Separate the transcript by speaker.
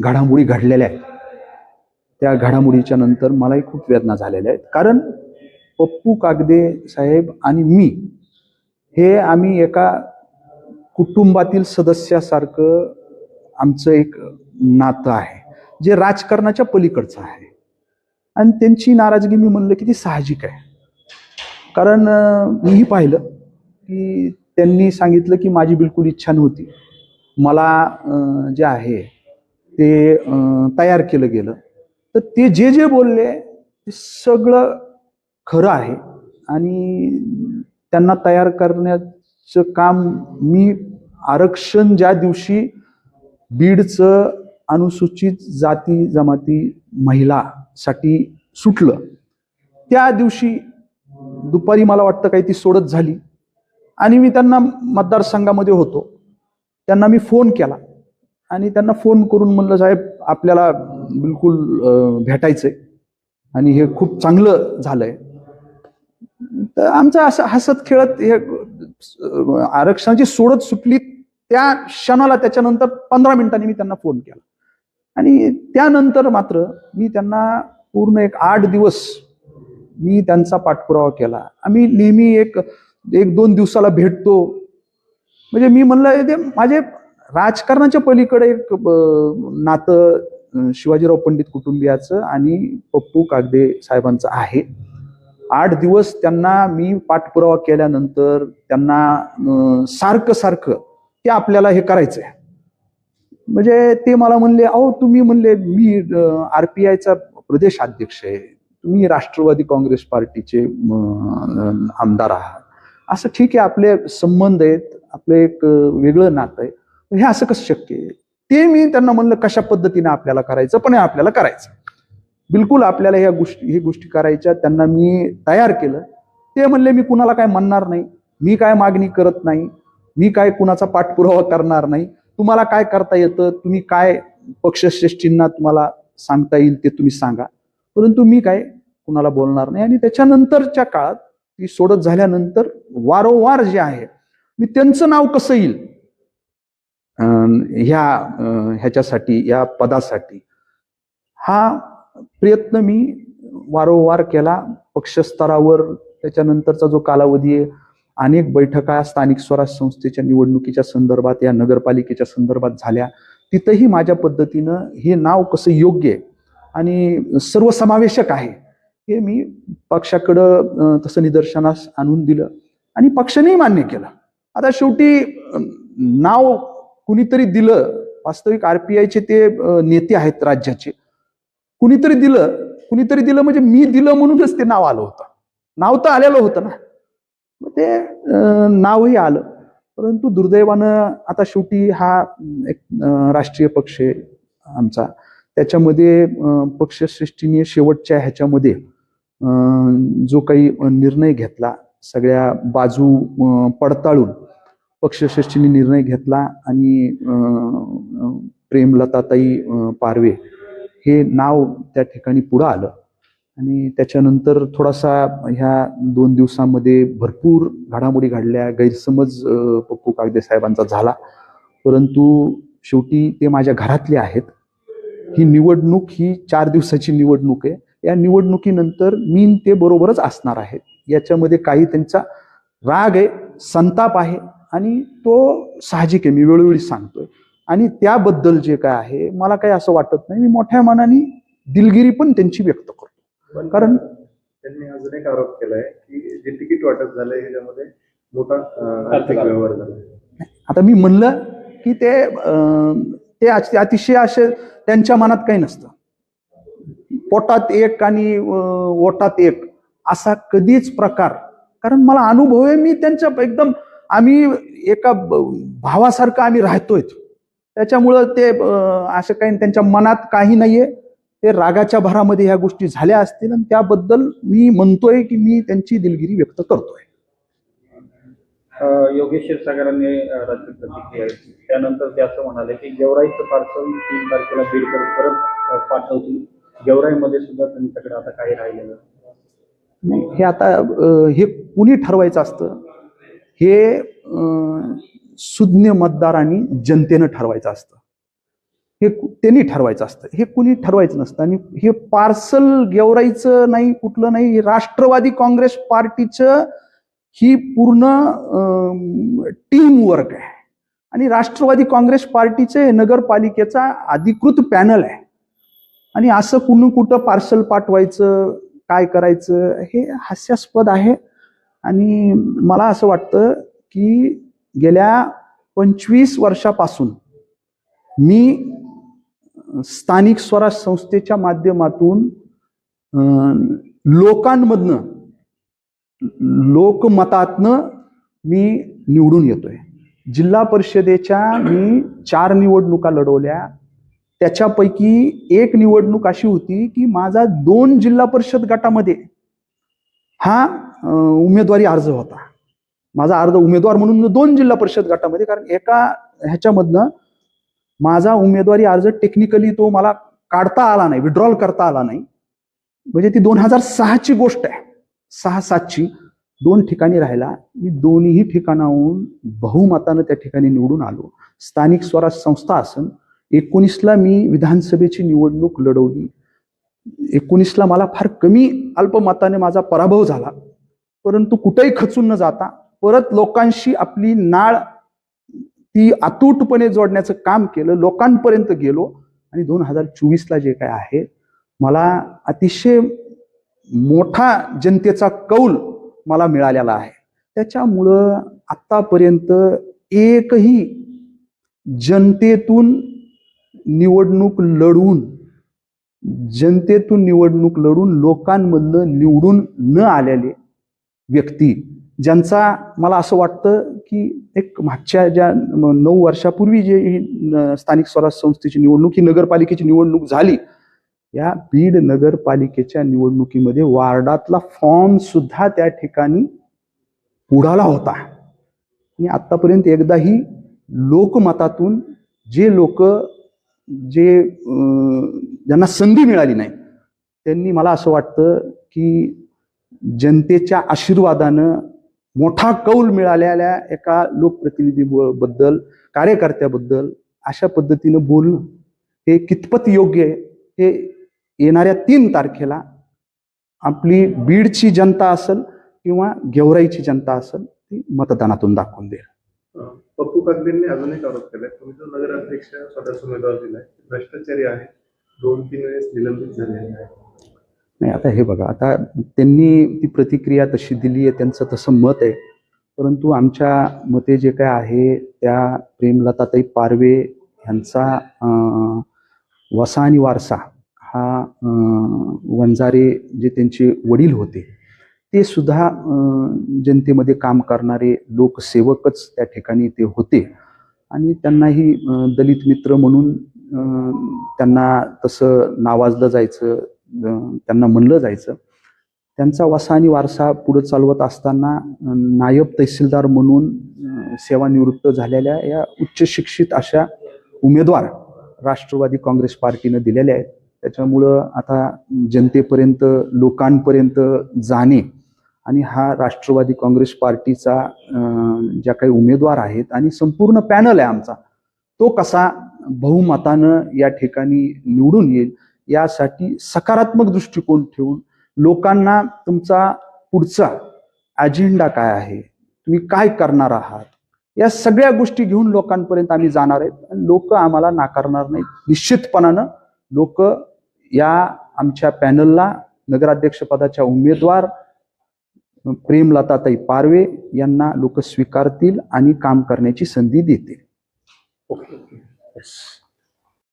Speaker 1: घडामोडी घडलेल्या आहेत. त्या घडामोडीच्या नंतर मलाही खूप वेदना झालेल्या आहेत. कारण पप्पू कागदे साहेब आणि मी हे आम्ही एका कुटुंबातील सदस्यासारखं आमचं एक नातं आहे जे राजकारणाच्या पलीकडचं आहे. आणि त्यांची नाराजगी मी म्हणलं की ती साहजिक आहे. कारण मीही पाहिलं की त्यांनी सांगितलं की माझी बिलकुल इच्छा नव्हती. मला जे आहे ते तयार केलं गेलं. तर ते जे जे बोलले ते सगळं खरं आहे. आणि त्यांना तयार करण्याचं काम मी आरक्षण ज्या दिवशी बीडचं अनुसूचित जाती जमाती महिलासाठी सुटलं त्या दिवशी दुपारी मला वाटतं काही ती सोडत झाली. आणि मी त्यांना मतदारसंघामध्ये होतो. त्यांना मी फोन केला. आणि त्यांना फोन करून म्हणलं साहेब आपल्याला बिलकुल भेटायचं भेटायचंय. आणि हे खूप चांगलं झालंय. तर आमचं असं हसत खेळत हे आरक्षणाची सोडत सुटली त्या क्षणाला त्याच्यानंतर पंधरा मिनिटांनी मी त्यांना फोन केला. आणि त्यानंतर मात्र मी त्यांना पूर्ण एक आठ दिवस मी त्यांचा पाठपुरावा केला. आम्ही नेहमी एक एक दोन दिवसाला भेटतो. म्हणजे मी म्हणलं ते माझे राजकारणाच्या पलीकडे एक नातं शिवाजीराव पंडित कुटुंबियाचं आणि पप्पू कागदे साहेबांचं आहे. आठ दिवस त्यांना मी पाठपुरावा केल्यानंतर त्यांना सारखं सारखं ते आपल्याला हे करायचं आहे म्हणजे ते मला म्हणले अहो तुम्ही म्हणले मी आर पी आयचा प्रदेश अध्यक्ष आहे. तुम्ही राष्ट्रवादी काँग्रेस पार्टीचे आमदार आहात. असं ठीक आहे आपले संबंध आहेत आपलं एक वेगळं नातं आहे. हे असं कसं शक्य आहे? ते मी त्यांना म्हणलं कशा पद्धतीने आपल्याला करायचं? पण हे आपल्याला करायचं. बिलकुल आपल्याला ह्या गोष्टी ही गोष्टी करायच्या त्यांना मी तयार केलं. ते म्हणले मी कुणाला काय म्हणणार नाही? मी काय मागणी करत नाही? मी काय कुणाचा पाठपुरावा करणार नाही? तुम्हाला काय करता येतं? तुम्ही काय पक्षश्रेष्ठींना तुम्हाला सांगता येईल ते तुम्ही सांगा. परंतु मी काय कुणाला बोलणार नाही? आणि त्याच्यानंतरच्या काळात ती सोडत झाल्यानंतर वारंवार जे आहे मी त्यांचं नाव कसं येईल? ह्या ह्याच्यासाठी या पदासाठी. हा प्रयत्न मी वारंवार केला. पक्षस्तरावर त्याच्यानंतरचा जो कालावधी आहे अनेक बैठका स्थानिक स्वराज्य संस्थेच्या निवडणुकीच्या संदर्भात या नगरपालिकेच्या संदर्भात झाल्या. तिथंही माझ्या पद्धतीनं हे नाव कसं योग्य आहे आणि सर्वसमावेशक आहे हे मी पक्षाकडं तसं निदर्शनास आणून दिलं आणि पक्षानेही मान्य केलं. आता शेवटी नाव कुणीतरी दिलं वास्तविक आरपीआयचे ते नेते आहेत राज्याचे. कुणीतरी दिलं कुणीतरी दिलं म्हणजे मी दिलं म्हणूनच ते नाव आलं होतं. नाव तर आलेलं होतं ना. मग ते नावही आलं. परंतु दुर्दैवानं आता शेवटी हा एक राष्ट्रीय पक्ष आहे आमचा. त्याच्यामध्ये अं, पक्षश्रेष्ठीने शेवटच्या ह्याच्यामध्ये जो काही निर्णय घेतला सगळ्या बाजू पडताळून पक्षश्रेष्ठीने निर्णय घेतला आणि प्रेमलताताई पारवे हे नाव त्या ठिकाणी पुढं आलं. आणि त्याच्यानंतर थोडासा ह्या दोन दिवसामध्ये भरपूर घडामोडी घडल्या गैरसमज पप्पू कागदे साहेबांचा झाला. परंतु शेवटी ते माझ्या घरातले आहेत. ही निवडणूक ही चार दिवसाची निवडणूक आहे. या निवडणुकीनंतर मी ते बरोबरच असणार आहेत. याच्यामध्ये काही त्यांचा राग आहे संताप आहे. आणि तो साहजिक आहे मी वेळोवेळी सांगतोय. आणि त्याबद्दल जे काय आहे मला काही असं वाटत नाही. मी मोठ्या मनाने दिलगिरी पण त्यांची व्यक्त करतो. कारण
Speaker 2: त्यांनी अजून एक आरोप केलाय की जे तिकीट वाटप झालंय ह्याच्यामध्ये मोठा आर्थिक व्यवहार झाला.
Speaker 1: आता मी म्हणलं की ते ते अति- अतिशय असे त्यांच्या मनात काही नसतं. पोटात एक आणि ओटात एक असा कधीच प्रकार. कारण मला अनुभव आहे मी त्यांच्या एकदम आम्ही एका भावासारखं आम्ही राहतोय. त्याच्यामुळं ते असं काही त्यांच्या मनात काही नाहीये. ते रागाच्या भरामध्ये ह्या गोष्टी झाल्या असतील आणि त्याबद्दल मी म्हणतोय की मी त्यांची दिलगिरी व्यक्त करतोय.
Speaker 3: योगेश क्षीरसागरांनी अ, राज्यात प्रतिक्रिया. त्यानंतर ते असं म्हणाले की गेवराईचं पार्सल तीन तारखेला बीडकर परत पाठवतील. गेवराईमध्ये सुद्धा त्यांच्याकडे आता काही राहिलेलं नाही.
Speaker 1: हे आता हे कुणी ठरवायचं असतं? हे सुज्ञ मतदारांनी जनतेनं ठरवायचं असतं. हे त्यांनी ठरवायचं असतं. हे कुणी ठरवायचं नसतं आणि हे पार्सल गेवरायचं नाही कुठलं नाही हे राष्ट्रवादी काँग्रेस पार्टीचं ही पूर्ण टीम वर्क आहे. आणि राष्ट्रवादी काँग्रेस पार्टीचे नगरपालिकेचा अधिकृत पॅनल आहे. आणि असं कुणी कुठं पार्सल पाठवायचं काय करायचं हे हास्यास्पद आहे. आणि मला असं वाटतं की गेल्या पंचवीस वर्षापासून मी स्थानिक स्वराज संस्थेच्या माध्यमातून लोकांमधनं लोकमतातनं मी निवडून येतोय. जिल्हा परिषदेच्या मी चार निवडणुका लढवल्या. त्याच्यापैकी एक निवडणूक अशी होती की माझा दोन जिल्हा परिषद गटामध्ये हा उमेदवारी अर्ज होता. माझा अर्ज उमेदवार म्हणून दोन जिल्हा परिषद गटामध्ये कारण एका ह्याच्यामधनं माझा उमेदवारी अर्ज टेक्निकली तो मला काढता आला नाही विड्रॉल करता आला नाही. म्हणजे ती दोन हजार सहाची गोष्ट आहे. सहा सातची दोन ठिकाणी राहिला. मी दोन्ही ठिकाणाहून बहुमतानं त्या ठिकाणी निवडून आलो. स्थानिक स्वराज संस्था असन. एकोणीसला मी विधानसभेची निवडणूक लढवली. एकोणीसला मला फार कमी अल्पमताने माझा पराभव झाला. परंतु कुठेही खचून न जाता परत लोकांशी आपली नाळ ती अतूटपणे जोडण्याचं काम केलं लोकांपर्यंत गेलो आणि दोन हजार चोवीसला जे काय आहे मला अतिशय मोठा जनतेचा कौल मला मिळालेला आहे. त्याच्यामुळं आत्तापर्यंत एकही जनतेतून निवडणूक लढवून जनतेतून निवडणूक लढून लोकांमधनं निवडून न आलेले व्यक्ती ज्यांचा मला असं वाटतं की एक मागच्या ज्या नऊ वर्षापूर्वी जे ही स्थानिक स्वराज संस्थेची निवडणूक ही नगरपालिकेची निवडणूक झाली या बीड नगरपालिकेच्या निवडणुकीमध्ये वार्डातला फॉर्म सुद्धा त्या ठिकाणी पुढाला होता. आणि आतापर्यंत एकदाही लोकमतातून जे लोक जे ज्यांना संधी मिळाली नाही त्यांनी मला असं वाटतं की जनतेच्या आशीर्वादानं मोठा कौल मिळालेल्या एका लोकप्रतिनिधी बद्दल कार्यकर्त्याबद्दल अशा पद्धतीनं बोलणं हे कितपत योग्य आहे हे येणाऱ्या तीन तारखेला आपली बीडची जनता असेल किंवा गेवराईची जनता असेल ती मतदानातून दाखवून देईल.
Speaker 2: पप्पू कागदेंनी अजून एक आरोप केलाय. तुम्ही जो नगराध्यक्ष स्वतःच उमेदवार दिलाय भ्रष्टाचारी आहे. दोन तीन वेळेस निलंबित झालेले आहे
Speaker 1: नाही आता हे बघा आता त्यांनी ती प्रतिक्रिया तशी दिली आहे त्यांचं तसं मत आहे. परंतु आमच्या मते जे काय आहे त्या प्रेमलताताई पारवे ह्यांचा वसा आणि वारसा हा वंजारे जे त्यांचे वडील होते ते सुद्धा जनतेमध्ये काम करणारे लोकसेवकच त्या ठिकाणी ते होते. आणि त्यांनाही दलित मित्र म्हणून त्यांना तसं नावाजलं जायचं त्यांना म्हणलं जायचं. त्यांचा वसा आणि वारसा पुढे चालवत असताना नायब तहसीलदार म्हणून सेवानिवृत्त झालेल्या या उच्च शिक्षित अशा उमेदवार राष्ट्रवादी काँग्रेस पार्टीनं दिलेल्या आहेत. त्याच्यामुळं आता जनतेपर्यंत लोकांपर्यंत जाणे आणि हा राष्ट्रवादी काँग्रेस पार्टीचा ज्या काही उमेदवार आहेत आणि संपूर्ण पॅनल आहे आमचा तो कसा बहुमतानं या ठिकाणी निवडून येईल यासाठी सकारात्मक दृष्टिकोन ठेवून लोकांना तुमचा पुढचा अजेंडा काय आहे तुम्ही काय करणार आहात या सगळ्या गोष्टी घेऊन लोकांपर्यंत आम्ही जाणार आहेत. लोक आम्हाला नाकारणार नाहीत. निश्चितपणानं लोक या आमच्या पॅनलला नगराध्यक्षपदाच्या उमेदवार प्रेमलताताई पारवे यांना लोक स्वीकारतील आणि काम करण्याची संधी देतील
Speaker 2: ओके
Speaker 1: Yes.